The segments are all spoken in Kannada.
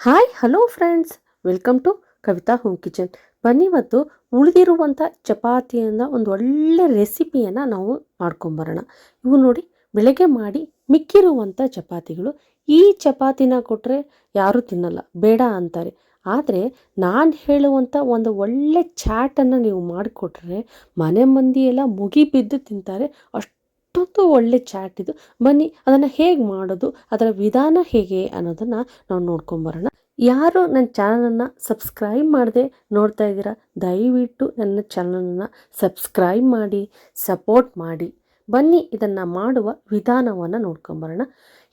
Hi, hello friends. Welcome to Kavita home kitchen. ಬನ್ನಿ ಮತ್ತು ಉಳಿದಿರುವಂಥ ಚಪಾತಿಯಿಂದ ಒಂದು ಒಳ್ಳೆ ರೆಸಿಪಿಯನ್ನು ನಾವು ಮಾಡ್ಕೊಂಬರೋಣ. ಇವು ನೋಡಿ, ಬೆಳಗ್ಗೆ ಮಾಡಿ ಮಿಕ್ಕಿರುವಂಥ ಚಪಾತಿಗಳು. ಈ ಚಪಾತಿನ ಕೊಟ್ಟರೆ ಯಾರೂ ತಿನ್ನಲ್ಲ, ಬೇಡ ಅಂತಾರೆ. ಆದರೆ ನಾನು ಹೇಳುವಂಥ ಒಂದು ಒಳ್ಳೆ ಚಾಟನ್ನು ನೀವು ಮಾಡಿಕೊಟ್ರೆ ಮನೆ ಮಂದಿಯೆಲ್ಲ ಮುಗಿ ಬಿದ್ದು ತಿಂತಾರೆ ಅಷ್ಟೊಂದು ಒಳ್ಳೆ ಚಾಟ್ ಇದು. ಬನ್ನಿ, ಅದನ್ನು ಹೇಗೆ ಮಾಡೋದು, ಅದರ ವಿಧಾನ ಹೇಗೆ ಅನ್ನೋದನ್ನು ನಾವು ನೋಡ್ಕೊಂಬರೋಣ ಯಾರು ನನ್ನ ಚಾನಲನ್ನು ಸಬ್ಸ್ಕ್ರೈಬ್ ಮಾಡದೆ ನೋಡ್ತಾ ಇದ್ದೀರಾ, ದಯವಿಟ್ಟು ನನ್ನ ಚಾನಲನ್ನು ಸಬ್ಸ್ಕ್ರೈಬ್ ಮಾಡಿ ಸಪೋರ್ಟ್ ಮಾಡಿ. ಬನ್ನಿ, ಇದನ್ನು ಮಾಡುವ ವಿಧಾನವನ್ನು ನೋಡ್ಕೊಂಬರೋಣ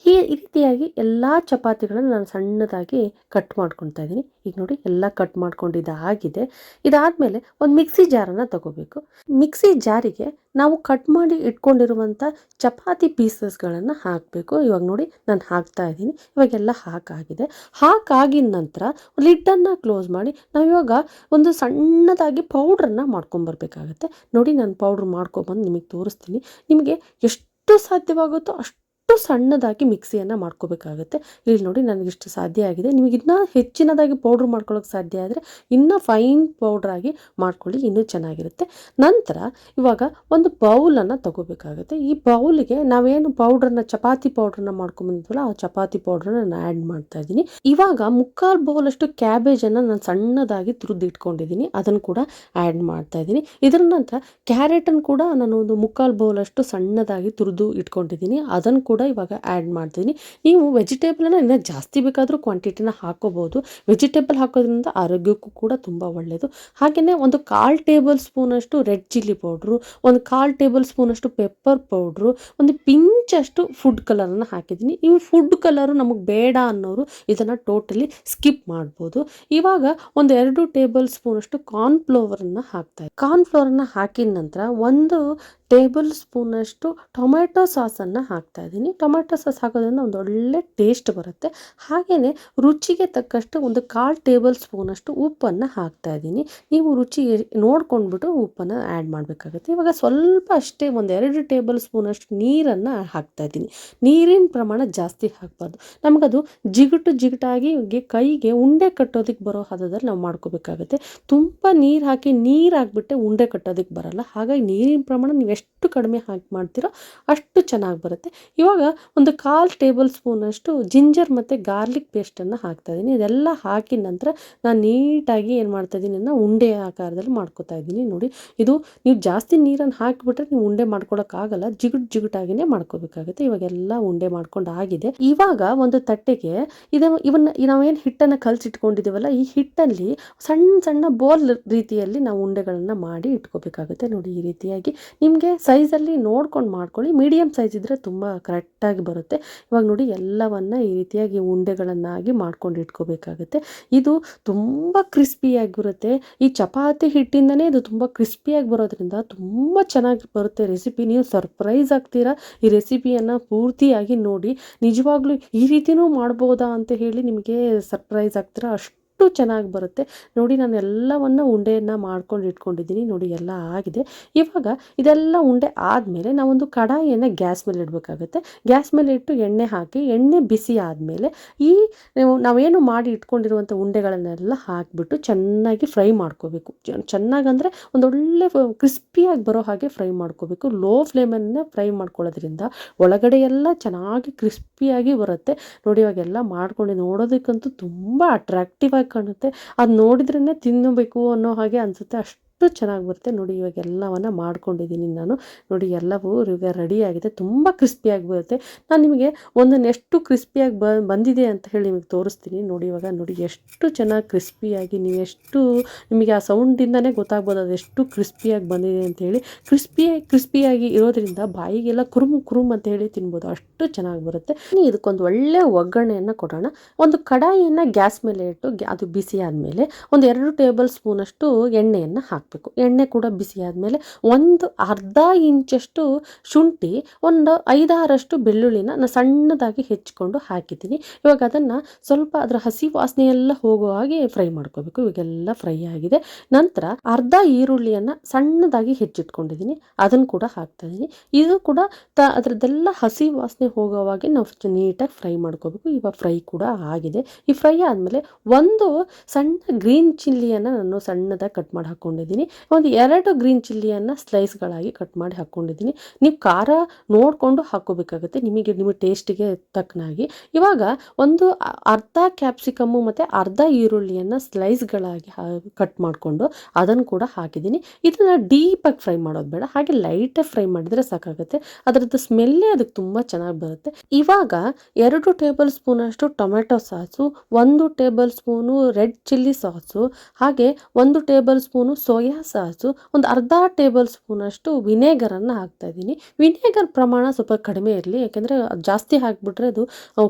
ಈ ರೀತಿಯಾಗಿ ಎಲ್ಲ ಚಪಾತಿಗಳನ್ನು ನಾನು ಸಣ್ಣದಾಗಿ ಕಟ್ ಮಾಡ್ಕೊತಾ ಇದ್ದೀನಿ. ಈಗ ನೋಡಿ, ಎಲ್ಲ ಕಟ್ ಮಾಡ್ಕೊಂಡಿದ್ದ ಆಗಿದೆ ಇದಾದಮೇಲೆ ಒಂದು ಮಿಕ್ಸಿ ಜಾರನ್ನು ತಗೋಬೇಕು. ಮಿಕ್ಸಿ ಜಾರಿಗೆ ನಾವು ಕಟ್ ಮಾಡಿ ಇಟ್ಕೊಂಡಿರುವಂಥ ಚಪಾತಿ ಪೀಸಸ್ಗಳನ್ನು ಹಾಕಬೇಕು. ಇವಾಗ ನೋಡಿ, ನಾನು ಹಾಕ್ತಾ ಇದ್ದೀನಿ. ಇವಾಗೆಲ್ಲ ಹಾಕಾಗಿದೆ. ಹಾಕಾಗಿದ ನಂತರ ಲಿಡ್ಡನ್ನು ಕ್ಲೋಸ್ ಮಾಡಿ ನಾವು ಇವಾಗ ಒಂದು ಸಣ್ಣದಾಗಿ ಪೌಡ್ರನ್ನು ಮಾಡ್ಕೊಂಬರ್ಬೇಕಾಗತ್ತೆ. ನೋಡಿ, ನಾನು ಪೌಡ್ರ್ ಮಾಡ್ಕೊಬಂದು ನಿಮಗೆ ತೋರಿಸ್ತೀನಿ. ನಿಮಗೆ ಎಷ್ಟು ಸಾಧ್ಯವಾಗುತ್ತೋ ಅಷ್ಟು ಸಣ್ಣದಾಗಿ ಮಿಕ್ಸಿಯನ್ನು ಮಾಡ್ಕೋಬೇಕಾಗುತ್ತೆ. ಇಲ್ಲಿ ನೋಡಿ ನನಗಿಷ್ಟು ಸಾಧ್ಯ ಆಗಿದೆ. ನಿಮಗೆ ಇನ್ನೂ ಹೆಚ್ಚಿನದಾಗಿ ಪೌಡ್ರ್ ಮಾಡ್ಕೊಳ್ಳೋಕೆ ಸಾಧ್ಯ ಆದರೆ ಇನ್ನೂ ಫೈನ್ ಪೌಡ್ರಾಗಿ ಮಾಡ್ಕೊಳ್ಳಿ, ಇನ್ನೂ ಚೆನ್ನಾಗಿರುತ್ತೆ. ನಂತರ ಇವಾಗ ಒಂದು ಬೌಲನ್ನು ತಗೋಬೇಕಾಗುತ್ತೆ. ಈ ಬೌಲಿಗೆ ನಾವೇನು ಪೌಡ್ರನ್ನ ಚಪಾತಿ ಪೌಡ್ರನ್ನ ಮಾಡ್ಕೊಂಬಂದಿದ್ವಲ್ಲ, ಆ ಚಪಾತಿ ಪೌಡ್ರನ್ನ ನಾನು ಆ್ಯಡ್ ಮಾಡ್ತಾ ಇದ್ದೀನಿ. ಇವಾಗ ಮುಕ್ಕಾಲು ಬೌಲಷ್ಟು ಕ್ಯಾಬೇಜನ್ನು ನಾನು ಸಣ್ಣದಾಗಿ ತುರಿದು ಇಟ್ಕೊಂಡಿದ್ದೀನಿ ಅದನ್ನು ಕೂಡ ಆ್ಯಡ್ ಮಾಡ್ತಾ ಇದ್ದೀನಿ. ಇದರ ನಂತರ ಕ್ಯಾರೆಟನ್ನು ಕೂಡ ನಾನು ಒಂದು ಮುಕ್ಕಾಲು ಬೌಲಷ್ಟು ಸಣ್ಣದಾಗಿ ತುರಿದು ಇಟ್ಕೊಂಡಿದ್ದೀನಿ. ಅದನ್ನು ಕೂಡ ಇವಾಗ ಆ್ಯಡ್ ಮಾಡ್ತೀನಿ ನೀವು ವೆಜಿಟೇಬಲನ್ನು ಇನ್ನೂ ಜಾಸ್ತಿ ಬೇಕಾದರೂ ಕ್ವಾಂಟಿಟಿನ ಹಾಕೋಬೋದು. ವೆಜಿಟೇಬಲ್ ಹಾಕೋದ್ರಿಂದ ಆರೋಗ್ಯಕ್ಕೂ ಕೂಡ ತುಂಬ ಒಳ್ಳೆಯದು ಹಾಗೆಯೇ ಒಂದು ಕಾಲು ಟೇಬಲ್ ಸ್ಪೂನಷ್ಟು ರೆಡ್ ಚಿಲ್ಲಿ ಪೌಡ್ರು ಒಂದು ಕಾಲು ಟೇಬಲ್ ಸ್ಪೂನಷ್ಟು ಪೆಪ್ಪರ್ ಪೌಡ್ರು ಒಂದು ಪಿಂಚಷ್ಟು ಫುಡ್ ಕಲರನ್ನು ಹಾಕಿದ್ದೀನಿ ಈ ಫುಡ್ ಕಲರು ನಮಗೆ ಬೇಡ ಅನ್ನೋರು ಇದನ್ನು ಟೋಟಲಿ ಸ್ಕಿಪ್ ಮಾಡ್ಬೋದು. ಇವಾಗ ಒಂದು ಎರಡು ಟೇಬಲ್ ಸ್ಪೂನಷ್ಟು ಕಾರ್ನ್ಫ್ಲೋವರನ್ನು ಹಾಕ್ತಾ ಕಾರ್ನ್ಫ್ಲವರನ್ನು ಹಾಕಿದ ನಂತರ ಒಂದು ಟೇಬಲ್ ಸ್ಪೂನಷ್ಟು ಟೊಮೆಟೊ ಸಾಸನ್ನು ಹಾಕ್ತಾ ಇದ್ದೀನಿ. ಟೊಮೆಟೊ ಸಾಸ್ ಹಾಕೋದ್ರಿಂದ ಒಂದು ಒಳ್ಳೆ ಟೇಸ್ಟ್ ಬರುತ್ತೆ. ಹಾಗೆಯೇ ರುಚಿಗೆ ತಕ್ಕಷ್ಟು ಒಂದು ಕಾಲು ಟೇಬಲ್ ಸ್ಪೂನಷ್ಟು ಉಪ್ಪನ್ನು ಹಾಕ್ತಾ ಇದ್ದೀನಿ. ನೀವು ರುಚಿ ನೋಡ್ಕೊಂಡ್ಬಿಟ್ಟು ಉಪ್ಪನ್ನು ಆ್ಯಡ್ ಮಾಡಬೇಕಾಗುತ್ತೆ. ಇವಾಗ ಸ್ವಲ್ಪ ಅಷ್ಟೇ ಒಂದು ಎರಡು ಟೇಬಲ್ ಸ್ಪೂನಷ್ಟು ನೀರನ್ನು ಹಾಕ್ತಾ ಇದ್ದೀನಿ. ನೀರಿನ ಪ್ರಮಾಣ ಜಾಸ್ತಿ ಹಾಕಬಾರ್ದು. ನಮಗದು ಜಿಗುಟು ಜಿಗುಟಾಗಿ ಕೈಗೆ ಉಂಡೆ ಕಟ್ಟೋದಕ್ಕೆ ಬರೋ ಹದದಲ್ಲಿ ನಾವು ಮಾಡ್ಕೋಬೇಕಾಗುತ್ತೆ. ತುಂಬ ನೀರು ಹಾಕಿ ನೀರು ಹಾಕ್ಬಿಟ್ಟೆ ಉಂಡೆ ಕಟ್ಟೋದಕ್ಕೆ ಬರಲ್ಲ. ಹಾಗಾಗಿ ನೀರಿನ ಪ್ರಮಾಣ ನೀವು ಎಷ್ಟು ಕಡಿಮೆ ಹಾಕಿ ಮಾಡ್ತೀರೋ ಅಷ್ಟು ಚೆನ್ನಾಗಿ ಬರುತ್ತೆ. ಇವಾಗ ಒಂದು ಕಾಲು ಟೇಬಲ್ ಸ್ಪೂನಷ್ಟು ಜಿಂಜರ್ ಮತ್ತು ಗಾರ್ಲಿಕ್ ಪೇಸ್ಟನ್ನು ಹಾಕ್ತಾ ಇದ್ದೀನಿ ಇದೆಲ್ಲ ಹಾಕಿದ ನಂತರ ನಾನು ನೀಟಾಗಿ ಏನು ಮಾಡ್ತಾ ಇದ್ದೀನಿ ಅನ್ನೋ ಉಂಡೆ ಆಕಾರದಲ್ಲಿ ಮಾಡ್ಕೊತಾ ಇದ್ದೀನಿ ನೋಡಿ. ಇದು ನೀವು ಜಾಸ್ತಿ ನೀರನ್ನು ಹಾಕಿಬಿಟ್ರೆ ನೀವು ಉಂಡೆ ಮಾಡ್ಕೊಳಕ್ಕಾಗಲ್ಲ ಜಿಗುಟ್ ಜಿಗುಟಾಗಿನೇ ಮಾಡ್ಕೋಬೇಕಾಗುತ್ತೆ. ಇವಾಗೆಲ್ಲ ಉಂಡೆ ಮಾಡ್ಕೊಂಡು ಆಗಿದೆ. ಇವಾಗ ಒಂದು ತಟ್ಟೆಗೆ ಇದು ಇವನ್ನ ನಾವೇನು ಹಿಟ್ಟನ್ನು ಕಲಸಿಟ್ಕೊಂಡಿದ್ದೀವಲ್ಲ ಈ ಹಿಟ್ಟಲ್ಲಿ ಸಣ್ಣ ಸಣ್ಣ ಬೋಲ್ ರೀತಿಯಲ್ಲಿ ನಾವು ಉಂಡೆಗಳನ್ನು ಮಾಡಿ ಇಟ್ಕೋಬೇಕಾಗುತ್ತೆ ನೋಡಿ ಈ ರೀತಿಯಾಗಿ. ನಿಮಗೆ ಸೈಜಲ್ಲಿ ನೋಡ್ಕೊಂಡು ಮಾಡ್ಕೊಳ್ಳಿ. ಮೀಡಿಯಮ್ ಸೈಜ್ ಇದ್ದರೆ ತುಂಬ ಕರೆಕ್ಟಾಗಿ ಬರುತ್ತೆ. ಇವಾಗ ನೋಡಿ ಎಲ್ಲವನ್ನ ಈ ರೀತಿಯಾಗಿ ಉಂಡೆಗಳನ್ನಾಗಿ ಮಾಡ್ಕೊಂಡು ಇಟ್ಕೋಬೇಕಾಗುತ್ತೆ. ಇದು ತುಂಬ ಕ್ರಿಸ್ಪಿಯಾಗಿರುತ್ತೆ ಈ ಚಪಾತಿ ಹಿಟ್ಟಿಂದನೇ ಇದು ತುಂಬ ಕ್ರಿಸ್ಪಿಯಾಗಿ ಬರೋದ್ರಿಂದ ತುಂಬ ಚೆನ್ನಾಗಿ ಬರುತ್ತೆ ರೆಸಿಪಿ ನೀವು ಸರ್ಪ್ರೈಸ್ ಆಗ್ತೀರಾ? ಈ ರೆಸಿಪಿಯನ್ನು ಪೂರ್ತಿಯಾಗಿ ನೋಡಿ. ನಿಜವಾಗ್ಲೂ ಈ ರೀತಿನೂ ಮಾಡ್ಬೋದಾ ಅಂತ ಹೇಳಿ ನಿಮಗೆ ಸರ್ಪ್ರೈಸ್ ಆಗ್ತೀರಾ? ಅಷ್ಟು ಚೆನ್ನಾಗಿ ಬರುತ್ತೆ. ನೋಡಿ, ನಾನು ಎಲ್ಲವನ್ನು ಉಂಡೆಯನ್ನು ಮಾಡ್ಕೊಂಡು ಇಟ್ಕೊಂಡಿದ್ದೀನಿ. ನೋಡಿ, ಎಲ್ಲ ಆಗಿದೆ. ಇವಾಗ ಇದೆಲ್ಲ ಉಂಡೆ ಆದಮೇಲೆ ನಾವೊಂದು ಕಡಾಯಿಯನ್ನು ಗ್ಯಾಸ್ ಮೇಲೆ ಇಡಬೇಕಾಗುತ್ತೆ. ಗ್ಯಾಸ್ ಮೇಲೆ ಇಟ್ಟು ಎಣ್ಣೆ ಹಾಕಿ, ಎಣ್ಣೆ ಬಿಸಿ ಆದಮೇಲೆ ಈ ನಾವು, ನಾವೇನು ಮಾಡಿ ಇಟ್ಕೊಂಡಿರುವಂಥ ಉಂಡೆಗಳನ್ನೆಲ್ಲ ಹಾಕಿಬಿಟ್ಟು ಚೆನ್ನಾಗಿ ಫ್ರೈ ಮಾಡ್ಕೋಬೇಕು. ಚೆನ್ನಾಗಂದರೆ ಒಂದೊಳ್ಳೆ ಕ್ರಿಸ್ಪಿಯಾಗಿ ಬರೋ ಹಾಗೆ ಫ್ರೈ ಮಾಡ್ಕೋಬೇಕು. ಲೋ ಫ್ಲೇಮನ್ನು ಫ್ರೈ ಮಾಡ್ಕೊಳ್ಳೋದ್ರಿಂದ ಒಳಗಡೆ ಎಲ್ಲ ಚೆನ್ನಾಗಿ ಕ್ರಿಸ್ಪಿಯಾಗಿ ಬರುತ್ತೆ. ನೋಡಿ, ಇವಾಗೆಲ್ಲ ಮಾಡ್ಕೊಂಡು ನೋಡೋದಕ್ಕಂತೂ ತುಂಬ ಅಟ್ರಾಕ್ಟಿವ್ ಆಗಿ ಕಾಣುತ್ತೆ. ಅದು ನೋಡಿದ್ರೇ ತಿನ್ನಬೇಕು ಅನ್ನೋ ಹಾಗೆ ಅನಿಸುತ್ತೆ. ಅಷ್ಟು ಚೆನ್ನಾಗಿ ಬರುತ್ತೆ ನೋಡಿ, ಇವಾಗ ಎಲ್ಲವನ್ನು ಮಾಡ್ಕೊಂಡಿದ್ದೀನಿ ನಾನು. ನೋಡಿ, ಎಲ್ಲವೂ ಈಗ ರೆಡಿಯಾಗಿದೆ. ತುಂಬ ಕ್ರಿಸ್ಪಿಯಾಗಿ ಬರುತ್ತೆ ನಾನು ನಿಮಗೆ ಒಂದನ್ನು ಎಷ್ಟು ಕ್ರಿಸ್ಪಿಯಾಗಿ ಬಂದಿದೆ ಅಂತ ಹೇಳಿ ನಿಮಗೆ ತೋರಿಸ್ತೀನಿ. ನೋಡಿ, ಇವಾಗ ನೋಡಿ, ಎಷ್ಟು ಚೆನ್ನಾಗಿ ಕ್ರಿಸ್ಪಿಯಾಗಿ ನೀವು ಎಷ್ಟು, ನಿಮಗೆ ಆ ಸೌಂಡಿಂದನೇ ಗೊತ್ತಾಗ್ಬೋದು ಅದು ಎಷ್ಟು ಕ್ರಿಸ್ಪಿಯಾಗಿ ಬಂದಿದೆ ಅಂತ ಹೇಳಿ. ಕ್ರಿಸ್ಪಿ, ಕ್ರಿಸ್ಪಿಯಾಗಿ ಇರೋದ್ರಿಂದ ಬಾಯಿಗೆಲ್ಲ ಕುರುಮ್ ಕುರುಮ್ ಅಂತ ಹೇಳಿ ತಿನ್ಬೋದು. ಅಷ್ಟು ಚೆನ್ನಾಗಿ ಬರುತ್ತೆ ಇದಕ್ಕೊಂದು ಒಳ್ಳೆ ಒಗ್ಗರಣೆಯನ್ನು ಕೊಡೋಣ. ಒಂದು ಕಡಾಯಿಯನ್ನು ಗ್ಯಾಸ್ ಮೇಲೆ ಇಟ್ಟು, ಅದು ಬಿಸಿ ಆದಮೇಲೆ ಒಂದು ಎರಡು ಟೇಬಲ್ ಸ್ಪೂನಷ್ಟು ಎಣ್ಣೆಯನ್ನು ಹಾಕ್ತಾ ಹಾಕಬೇಕು. ಎಣ್ಣೆ ಕೂಡ ಬಿಸಿ ಆದಮೇಲೆ ಒಂದು ಅರ್ಧ ಇಂಚಷ್ಟು ಶುಂಠಿ, ಒಂದು ಐದಾರಷ್ಟು ಬೆಳ್ಳುಳ್ಳಿನ ನಾನು ಸಣ್ಣದಾಗಿ ಹೆಚ್ಚಿಕೊಂಡು ಹಾಕಿದ್ದೀನಿ. ಇವಾಗ ಅದನ್ನು ಸ್ವಲ್ಪ ಅದರ ಹಸಿ ವಾಸನೆ ಎಲ್ಲ ಹೋಗೋ ಹಾಗೆ ಫ್ರೈ ಮಾಡ್ಕೋಬೇಕು. ಇವಾಗೆಲ್ಲ ಫ್ರೈ ಆಗಿದೆ. ನಂತರ ಅರ್ಧ ಈರುಳ್ಳಿಯನ್ನು ಸಣ್ಣದಾಗಿ ಹೆಚ್ಚಿಟ್ಕೊಂಡಿದ್ದೀನಿ. ಅದನ್ನು ಕೂಡ ಹಾಕ್ತಾ ಇದ್ದೀನಿ. ಇದು ಕೂಡ ತ ಅದರದ್ದೆಲ್ಲ ಹಸಿ ವಾಸನೆ ಹೋಗೋವಾಗೆ ನಾವು ನೀಟಾಗಿ ಫ್ರೈ ಮಾಡ್ಕೋಬೇಕು. ಇವಾಗ ಫ್ರೈ ಕೂಡ ಆಗಿದೆ. ಈ ಫ್ರೈ ಆದಮೇಲೆ ಒಂದು ಸಣ್ಣ ಗ್ರೀನ್ ಚಿಲ್ಲಿಯನ್ನು ನಾನು ಸಣ್ಣದಾಗಿ ಕಟ್ ಮಾಡಿ ಹಾಕ್ಕೊಂಡಿದ್ದೀನಿ ಒಂದು ಎರಡು ಗ್ರೀನ್ ಚಿಲ್ಲಿಯನ್ನು ಸ್ಲೈಸ್ಗಳಾಗಿ ಕಟ್ ಮಾಡಿ ಹಾಕ್ಕೊಂಡಿದ್ದೀನಿ ನೀವು ಖಾರ ನೋಡಿಕೊಂಡು ಹಾಕ್ಕೋಬೇಕಾಗುತ್ತೆ. ನಿಮಗೆ, ನಿಮ್ಮ ಟೇಸ್ಟಿಗೆ ತಕ್ಕನಾಗಿ. ಇವಾಗ ಒಂದು ಅರ್ಧ ಕ್ಯಾಪ್ಸಿಕಮ್ಮು ಮತ್ತು ಅರ್ಧ ಈರುಳ್ಳಿಯನ್ನು ಸ್ಲೈಸ್ಗಳಾಗಿ ಕಟ್ ಮಾಡಿಕೊಂಡು ಅದನ್ನು ಕೂಡ ಹಾಕಿದ್ದೀನಿ. ಇದನ್ನು ಡೀಪಾಗಿ ಫ್ರೈ ಮಾಡೋದು ಬೇಡ. ಹಾಗೆ ಲೈಟಾಗಿ ಫ್ರೈ ಮಾಡಿದರೆ ಸಾಕಾಗುತ್ತೆ. ಅದರದ್ದು ಸ್ಮೆಲ್ಲೇ ಅದಕ್ಕೆ ತುಂಬ ಚೆನ್ನಾಗಿ ಬರುತ್ತೆ. ಇವಾಗ ಎರಡು ಟೇಬಲ್ ಸ್ಪೂನಷ್ಟು ಟೊಮೆಟೊ ಸಾಸು, ಒಂದು table spoon red chilli sauce, ಹಾಗೆ ಒಂದು ಟೇಬಲ್ ಸ್ಪೂನು ಸೋಯಾ ಸಾಸು ಒಂದು ಅರ್ಧ ಟೇಬಲ್ ಸ್ಪೂನಷ್ಟು ವಿನೇಗರನ್ನು ಹಾಕ್ತಾ ಇದ್ದೀನಿ. ವಿನೇಗರ್ ಪ್ರಮಾಣ ಸ್ವಲ್ಪ ಕಡಿಮೆ ಇರಲಿ, ಯಾಕೆಂದರೆ ಜಾಸ್ತಿ ಹಾಕಿಬಿಟ್ರೆ ಅದು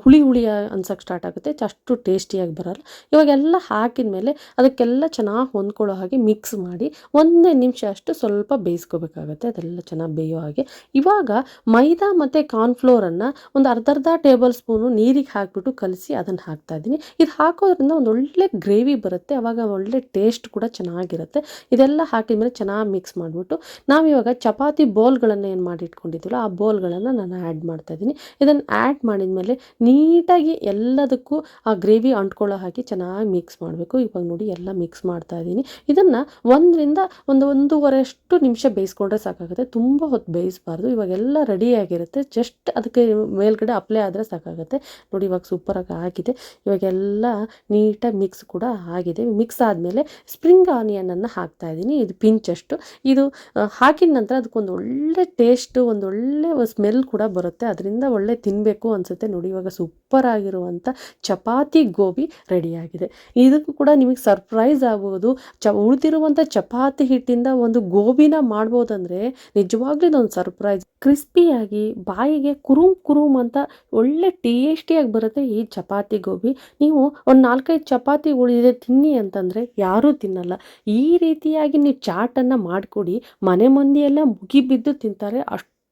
ಹುಳಿ ಹುಳಿ ಅನ್ಸೋಕ್ಕೆ ಸ್ಟಾರ್ಟ್ ಆಗುತ್ತೆ. ಅಷ್ಟು ಟೇಸ್ಟಿಯಾಗಿ ಬರಲ್ಲ. ಇವಾಗೆಲ್ಲ ಹಾಕಿದ ಮೇಲೆ ಅದಕ್ಕೆಲ್ಲ ಚೆನ್ನಾಗಿ ಹೊಂದ್ಕೊಳ್ಳೋ ಹಾಗೆ ಮಿಕ್ಸ್ ಮಾಡಿ ಒಂದೇ ನಿಮಿಷ ಅಷ್ಟು ಸ್ವಲ್ಪ ಬೇಯಿಸ್ಕೋಬೇಕಾಗತ್ತೆ. ಅದೆಲ್ಲ ಚೆನ್ನಾಗಿ ಬೇಯೋ ಹಾಗೆ. ಇವಾಗ ಮೈದಾ ಮತ್ತು ಕಾರ್ನ್ಫ್ಲೋರನ್ನು ಒಂದು ಅರ್ಧ ಅರ್ಧ ಟೇಬಲ್ ಸ್ಪೂನು ನೀರಿಗೆ ಹಾಕಿಬಿಟ್ಟು ಕಲಸಿ ಅದನ್ನು ಹಾಕ್ತಾ ಇದ್ದೀನಿ. ಇದು ಹಾಕೋದ್ರಿಂದ ಒಂದು ಒಳ್ಳೆ ಗ್ರೇವಿ ಬರುತ್ತೆ. ಅವಾಗ ಒಳ್ಳೆ ಟೇಸ್ಟ್ ಕೂಡ ಚೆನ್ನಾಗಿರುತ್ತೆ. ಇದೆಲ್ಲ ಹಾಕಿದ್ಮೇಲೆ ಚೆನ್ನಾಗಿ ಮಿಕ್ಸ್ ಮಾಡಿಬಿಟ್ಟು ನಾವಿವಾಗ ಚಪಾತಿ ಬೋಲ್ಗಳನ್ನು ಏನು ಮಾಡಿ ಇಟ್ಕೊಂಡಿದ್ದೀವಲ್ಲ ಆ ಬೋಲ್ಗಳನ್ನು ನಾನು ಆ್ಯಡ್ ಮಾಡ್ತಾಯಿದ್ದೀನಿ ಇದನ್ನು ಆ್ಯಡ್ ಮಾಡಿದ್ಮೇಲೆ ನೀಟಾಗಿ ಎಲ್ಲದಕ್ಕೂ ಆ ಗ್ರೇವಿ ಅಂಟ್ಕೊಳ್ಳೋ ಹಾಕಿ ಚೆನ್ನಾಗಿ ಮಿಕ್ಸ್ ಮಾಡಬೇಕು. ಇವಾಗ ನೋಡಿ ಎಲ್ಲ ಮಿಕ್ಸ್ ಮಾಡ್ತಾ ಇದ್ದೀನಿ. ಇದನ್ನು ಒಂದರಿಂದ ಒಂದು ಒಂದೂವರೆ ಅಷ್ಟು ನಿಮಿಷ ಬೇಯಿಸ್ಕೊಂಡ್ರೆ ಸಾಕಾಗುತ್ತೆ. ತುಂಬ ಹೊತ್ತು ಬೇಯಿಸಬಾರ್ದು. ಇವಾಗೆಲ್ಲ ರೆಡಿಯಾಗಿರುತ್ತೆ ಜಸ್ಟ್ ಅದಕ್ಕೆ ಮೇಲ್ಗಡೆ ಅಪ್ಲೈ ಆದರೆ ಸಾಕಾಗುತ್ತೆ. ನೋಡಿ ಇವಾಗ ಸೂಪರಾಗಿ ಆಗಿದೆ. ಇವಾಗೆಲ್ಲ ನೀಟಾಗಿ ಮಿಕ್ಸ್ ಕೂಡ ಆಗಿದೆ. ಮಿಕ್ಸ್ ಆದಮೇಲೆ ಸ್ಪ್ರಿಂಗ್ ಆನಿಯನನ್ನು ಹಾಕ್ತಾ ಇದ್ದೀನಿ ಇದು ಪಿಂಚಷ್ಟು ಇದು ಹಾಕಿದ ನಂತರ ಅದಕ್ಕೊಂದು ಒಳ್ಳೆ ಟೇಸ್ಟು ಒಳ್ಳೆ ಸ್ಮೆಲ್ ಕೂಡ ಬರುತ್ತೆ. ಅದರಿಂದ ಒಳ್ಳೆ ತಿನ್ನಬೇಕು ಅನಿಸುತ್ತೆ ನೋಡಿ ಇವಾಗ ಸೂಪರ್ ಆಗಿರುವಂಥ ಚಪಾತಿ ಗೋಬಿ ರೆಡಿಯಾಗಿದೆ. ಇದಕ್ಕೂ ಕೂಡ ನಿಮಗೆ ಸರ್ಪ್ರೈಸ್ ಆಗ್ಬೋದು. ಚ ಉಳಿದಿರುವಂಥ ಚಪಾತಿ ಹಿಟ್ಟಿಂದ ಒಂದು ಗೋಬಿನ ಮಾಡ್ಬೋದಂದ್ರೆ ನಿಜವಾಗ್ಲೂ ಇದೊಂದು ಸರ್ಪ್ರೈಸ್. ಕ್ರಿಸ್ಪಿಯಾಗಿ, ಬಾಯಿಗೆ ಕುರುಮ್ ಕುರುಮ್ ಅಂತ ಒಳ್ಳೆ ಟೇಸ್ಟಿಯಾಗಿ ಬರುತ್ತೆ ಈ ಚಪಾತಿ ಗೋಬಿ. ನೀವು ಒಂದು ನಾಲ್ಕೈದು ಚಪಾತಿ ಉಳಿದಿದೆ ತಿನ್ನಿ ಅಂತಂದರೆ ಯಾರೂ ತಿನ್ನಲ್ಲ. ಈ ರೀತಿಯಾಗಿ ನೀವು ಚಾಟನ್ನು ಮಾಡಿಕೊಡಿ. ಮನೆ ಮಂದಿಯೆಲ್ಲ ಮುಗಿಬಿದ್ದು ತಿಂತಾರೆ.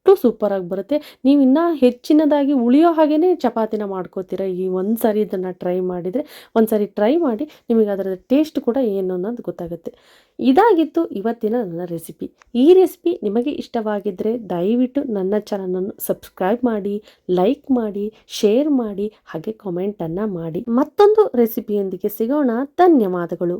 ಅಷ್ಟು ಸೂಪರಾಗಿ ಬರುತ್ತೆ. ನೀವು ಇನ್ನೂ ಹೆಚ್ಚಿನದಾಗಿ ಉಳಿಯೋ ಹಾಗೇ ಚಪಾತಿನ ಮಾಡ್ಕೋತೀರ? ಈ ಒಂದು ಸಾರಿ ಇದನ್ನು ಟ್ರೈ ಮಾಡಿದರೆ, ಒಂದು ಸಾರಿ ಟ್ರೈ ಮಾಡಿ ನಿಮಗೆ ಅದರ ಟೇಸ್ಟ್ ಕೂಡ ಏನು ಅನ್ನೋದು ಗೊತ್ತಾಗುತ್ತೆ. ಇದಾಗಿತ್ತು ಇವತ್ತಿನ ನನ್ನ ರೆಸಿಪಿ ಈ ರೆಸಿಪಿ ನಿಮಗೆ ಇಷ್ಟವಾಗಿದ್ದರೆ ದಯವಿಟ್ಟು ನನ್ನ ಚಾನಲನ್ನು ಸಬ್ಸ್ಕ್ರೈಬ್ ಮಾಡಿ ಲೈಕ್ ಮಾಡಿ ಶೇರ್ ಮಾಡಿ, ಹಾಗೆ ಕಾಮೆಂಟನ್ನು ಮಾಡಿ. ಮತ್ತೊಂದು ರೆಸಿಪಿಯೊಂದಿಗೆ ಸಿಗೋಣ. ಧನ್ಯವಾದಗಳು.